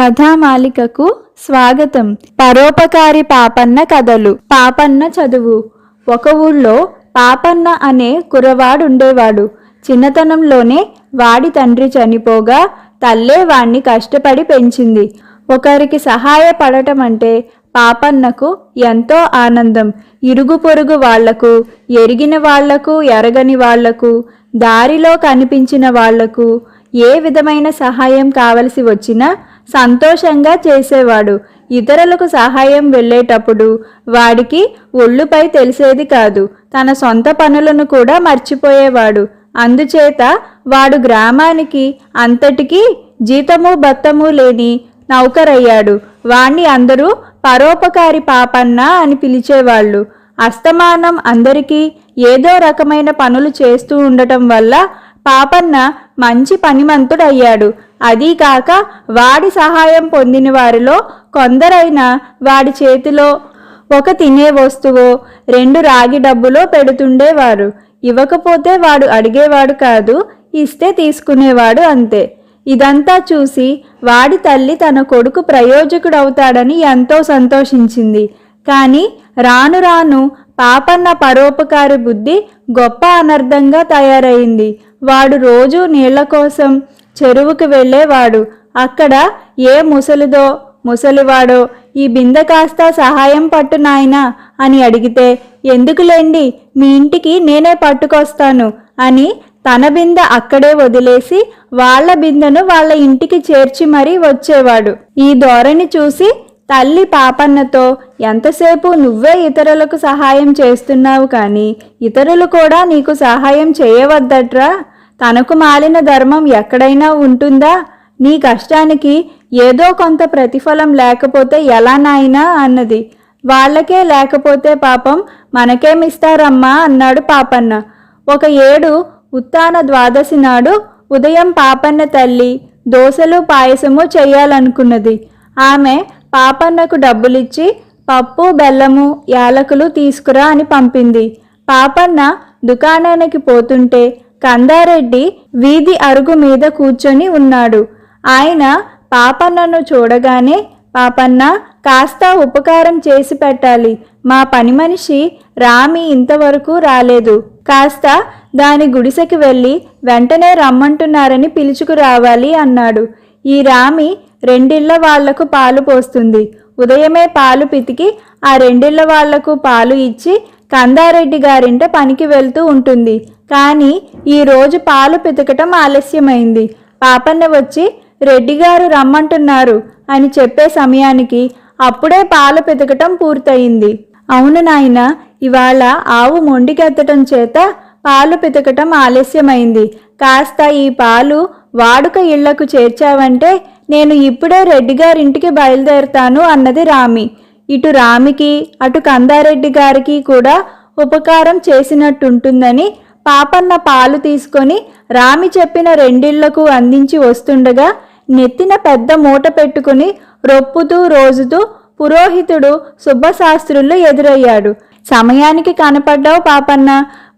కథామాలికకు స్వాగతం. పరోపకారి పాపన్న కథలు. పాపన్న చదువు. ఒక ఊళ్ళో పాపన్న అనే కురవాడుండేవాడు చిన్నతనంలోనే వాడి తండ్రి చనిపోగా తల్లే వాణ్ణి కష్టపడి పెంచింది. ఒకరికి సహాయపడటం అంటే పాపన్నకు ఎంతో ఆనందం. ఇరుగు పొరుగు వాళ్ళకు ఎరిగిన వాళ్ళకు ఎరగని వాళ్ళకు దారిలో కనిపించిన వాళ్ళకు ఏ విధమైన సహాయం కావలసి వచ్చినా సంతోషంగా చేసేవాడు. ఇతరులకు సహాయం వెళ్ళేటప్పుడు వాడికి ఒళ్ళుపై తెలిసేది కాదు. తన సొంత పనులను కూడా మర్చిపోయేవాడు. అందుచేత వాడు గ్రామానికి అంతటికీ జీతము బత్తము లేని నౌకరయ్యాడు. వాణ్ణి అందరూ పరోపకారి పాపన్న అని పిలిచేవాళ్ళు. అస్తమానం అందరికీ ఏదో రకమైన పనులు చేస్తూ ఉండటం వల్ల పాపన్న మంచి పనిమంతుడయ్యాడు. అదీకాక వాడి సహాయం పొందిన వారిలో కొందరైనా వాడి చేతిలో ఒక తినే వస్తువో రెండు రాగి డబ్బులో పెడుతుండేవారు. ఇవ్వకపోతే వాడు అడిగేవాడు కాదు ఇస్తే తీసుకునేవాడు అంతే. ఇదంతా చూసి వాడి తల్లి తన కొడుకు ప్రయోజకుడవుతాడని ఎంతో సంతోషించింది. కానీ రాను రాను పాపన్న పరోపకారి బుద్ధి గొప్ప అనర్థంగా తయారైంది. వాడు రోజు నీళ్ళ కోసం చెరువుకు వెళ్ళేవాడు. అక్కడ ఏ ముసలిదో ముసలివాడో ఈ బిందె కాస్త సహాయం పట్టు నాయనా అని అడిగితే ఎందుకులేండి మీ ఇంటికి నేనే పట్టుకొస్తాను అని తన బిందె అక్కడే వదిలేసి వాళ్ళ బిందెను వాళ్ళ ఇంటికి చేర్చి మరీ వచ్చేవాడు. ఈ ధోరణి చూసి తల్లి పాపన్నతో ఎంతసేపు నువ్వే ఇతరులకు సహాయం చేస్తున్నావు కానీ ఇతరులు కూడా నీకు సహాయం చేయవద్దట్రా? తనకు మాలిన ధర్మం ఎక్కడైనా ఉంటుందా? నీ కష్టానికి ఏదో కొంత ప్రతిఫలం లేకపోతే ఎలా నాయనా అన్నది. వాళ్ళకే లేకపోతే పాపం మనకేమిస్తారమ్మా అన్నాడు పాపన్న. ఒక ఏడు ఉత్తాన ద్వాదశి నాడు ఉదయం పాపన్న తల్లి దోశలు పాయసము చేయాలనుకున్నది. ఆమె పాపన్నకు డబ్బులిచ్చి పప్పు బెల్లము యాలకులు తీసుకురా అని పంపింది. పాపన్న దుకాణానికి పోతుంటే కందారెడ్డి వీధి అరుగు మీద కూర్చొని ఉన్నాడు. ఆయన పాపన్నను చూడగానే పాపన్న కాస్త ఉపకారం చేసి పెట్టాలి. మా పని మనిషి రామి ఇంతవరకు రాలేదు. కాస్త దాని గుడిసెకి వెళ్ళి వెంటనే రమ్మంటున్నారని పిలుచుకురావాలి అన్నాడు. ఈ రామి రెండిళ్ళ వాళ్ళకు పాలు పోస్తుంది. ఉదయమే పాలు పితికి ఆ రెండిళ్ళ వాళ్ళకు పాలు ఇచ్చి కందారెడ్డి గారింట పనికి వెళ్తూ ఉంటుంది. కానీ ఈరోజు పాలు పితకటం ఆలస్యమైంది. పాపన్న వచ్చి రెడ్డిగారు రమ్మంటున్నారు అని చెప్పే సమయానికి అప్పుడే పాలు పితకటం పూర్తయింది. అవును నాయన ఇవాళ ఆవు మొండికెత్తటం చేత పాలు పితకటం ఆలస్యమైంది. కాస్త ఈ పాలు వాడుక ఇళ్ళకు చేర్చావంటే నేను ఇప్పుడే రెడ్డిగారింటికి బయలుదేరుతాను అన్నది రామి. ఇటు రామికి అటు కందారెడ్డి గారికి కూడా ఉపకారం చేసినట్టుంటుందని పాపన్న పాలు తీసుకొని రామి చెప్పిన రెండిళ్ళకు అందించి వస్తుండగా నెత్తిన పెద్ద మూట పెట్టుకుని రొప్పుతూ రోజుతూ పురోహితుడు శుభశాస్త్రులు ఎదురయ్యాడు. సమయానికి కనపడ్డావు పాపన్న.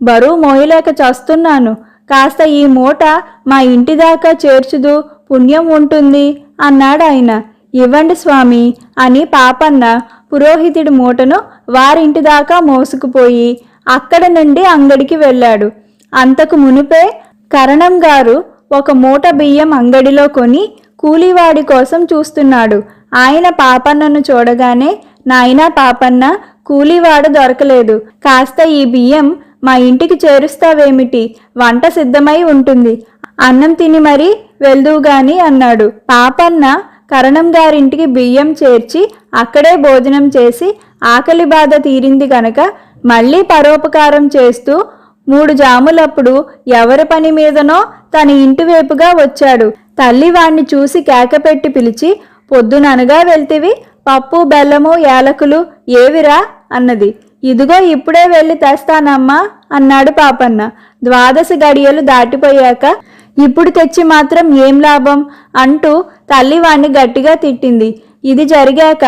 బరువు మోయలేక చస్తున్నాను. కాస్త ఈ మూట మా ఇంటి దాకా చేర్చుదు పుణ్యం ఉంటుంది అన్నాడు ఆయన. ఇవ్వండి స్వామి అని పాపన్న పురోహితుడి మూటను వారింటి దాకా మోసుకుపోయి అక్కడ నుండి అంగడికి వెళ్ళాడు. అంతకు మునుపే కరణం గారు ఒక మూట బియ్యం అంగడిలో కొని కూలివాడి కోసం చూస్తున్నాడు. ఆయన పాపన్నను చూడగానే నాయనా పాపన్న కూలీవాడు దొరకలేదు. కాస్త ఈ బియ్యం మా ఇంటికి చేరుస్తావేమిటి? వంట సిద్ధమై ఉంటుంది. అన్నం తిని మరీ వెళ్దువుగాని అన్నాడు. పాపన్న కరణం గారింటికి బియ్యం చేర్చి అక్కడే భోజనం చేసి ఆకలి బాధ తీరింది గనక మళ్ళీ పరోపకారం చేస్తూ మూడు జాములప్పుడు ఎవరి పని మీదనో తన ఇంటి వైపుగా వచ్చాడు. తల్లి వాణ్ణి చూసి కేకపెట్టి పిలిచి పొద్దుననగా వెళ్తివి? పప్పు బెల్లము యాలకులు ఏవిరా? అన్నది. ఇదిగో ఇప్పుడే వెళ్ళి తెస్తానమ్మా అన్నాడు పాపన్న. ద్వాదశ గడియలు దాటిపోయాక ఇప్పుడు తెచ్చి మాత్రం ఏం లాభం? అంటూ తల్లి వాణ్ణి గట్టిగా తిట్టింది. ఇది జరిగాక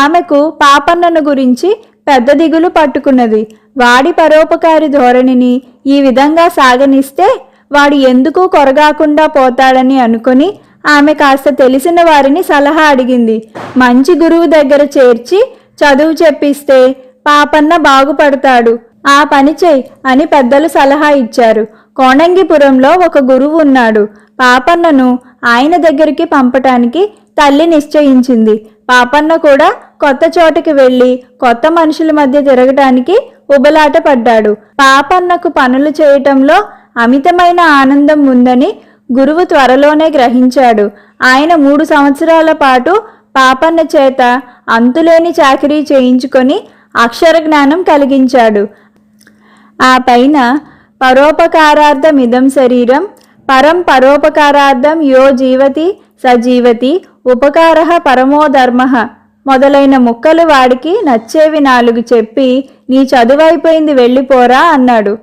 ఆమెకు పాపన్నను గురించి పెద్ద దిగులు పట్టుకున్నది. వాడి పరోపకారి ధోరణిని ఈ విధంగా సాగనిస్తే వాడు ఎందుకు కొరగాకుండా పోతాడని అనుకుని ఆమె కాస్త తెలిసిన వారిని సలహా అడిగింది. మంచి గురువు దగ్గర చేర్చి చదువు చెప్పిస్తే పాపన్న బాగుపడతాడు. ఆ పని చేయి అని పెద్దలు సలహా ఇచ్చారు. కోణంగిపురంలో ఒక గురువు ఉన్నాడు. పాపన్నను ఆయన దగ్గరికి పంపటానికి తల్లి నిశ్చయించింది. పాపన్న కూడా కొత్త చోటకి వెళ్ళి కొత్త మనుషుల మధ్య తిరగటానికి ఉబలాట పడ్డాడు. పాపన్నకు పనులు చేయటంలో అమితమైన ఆనందం ఉందని గురువు త్వరలోనే గ్రహించాడు. ఆయన మూడు సంవత్సరాల పాటు పాపన్న చేత అంతులేని చాకరీ చేయించుకొని అక్షర జ్ఞానం కలిగించాడు. ఆ పైన పరోపకారార్థమిదం శరీరం పరం పరోపకారార్థం యో జీవతి సజీవతి ఉపకార పరమో ధర్మ. మొదలైన ముక్కలు వాడికి నచ్చేవి నాలుగు చెప్పి నీ చదువైపోయింది వెళ్ళిపోరా అన్నాడు.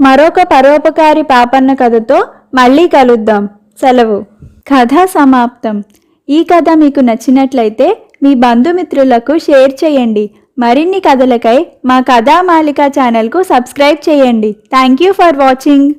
మరొక పరోపకారి పాపన్న కథతో మళ్ళీ కలుద్దాం. సెలవు. కథ సమాప్తం. ఈ కథ మీకు నచ్చినట్లయితే మీ బంధుమిత్రులకు షేర్ చేయండి. మరిన్ని కథలకై మా కథామాలిక ఛానల్కు సబ్స్క్రైబ్ చేయండి. Thank you for watching.